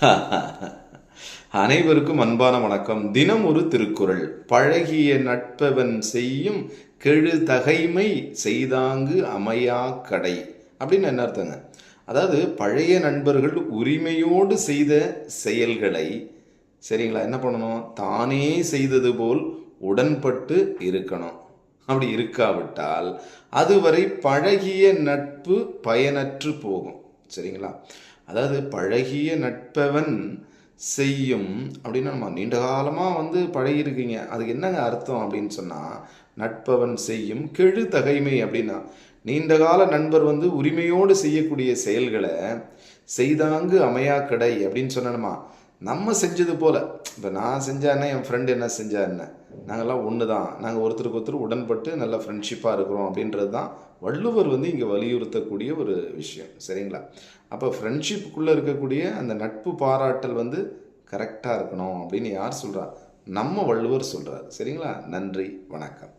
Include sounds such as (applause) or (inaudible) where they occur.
(laughs) அனைவருக்கும் அன்பான வணக்கம். தினம் ஒரு திருக்குறள். பழகிய நட்பவன் செய்யும் கெழு தகைமை செய்தாங்கு அமையா கடை அப்படின்னு என்ன அர்த்தங்க? அதாவது பழைய நண்பர்கள் உரிமையோடு செய்த செயல்களை சரிங்களா? என்ன பண்ணணும்? தானே செய்தது போல் உடன்பட்டு இருக்கணும். அப்படி இருக்காவிட்டால் அதுவரை பழகிய நட்பு பயனற்று போகும். சரிங்களா? அதாவது பழகிய நட்பவன் செய்யும் அப்படின்னா நம்ம நீண்ட காலமாக வந்து பழகிருக்கீங்க அதுக்கு என்னங்க அர்த்தம் அப்படின்னு சொன்னால் நட்பவன் செய்யும் கெழு தகைமை அப்படின்னா நீண்ட கால நண்பர் வந்து உரிமையோடு செய்யக்கூடிய செயல்களை செய்தாங்கு அமையா கடை அப்படின்னு சொன்னோமா நம்ம செஞ்சது போல். இப்போ நான் செஞ்சா என்ன? என் ஃப்ரெண்டு என்ன செஞ்சா என்ன? நாங்கள்லாம் ஒன்று தான் நாங்கள் ஒருத்தருக்கு ஒருத்தர் உடன்பட்டு நல்ல ஃப்ரெண்ட்ஷிப்பாக இருக்கிறோம் அப்படின்றது தான் வள்ளுவர் வந்து இங்கே வலியுறுத்தக்கூடிய ஒரு விஷயம். சரிங்களா? அப்போ ஃப்ரெண்ட்ஷிப்புக்குள்ளே இருக்கக்கூடிய அந்த நட்பு பாராட்டல் வந்து கரெக்டாக இருக்கணும் அப்படின்னு யார் சொல்கிறா நம்ம வள்ளுவர் சொல்கிறார் சரிங்களா? நன்றி வணக்கம்.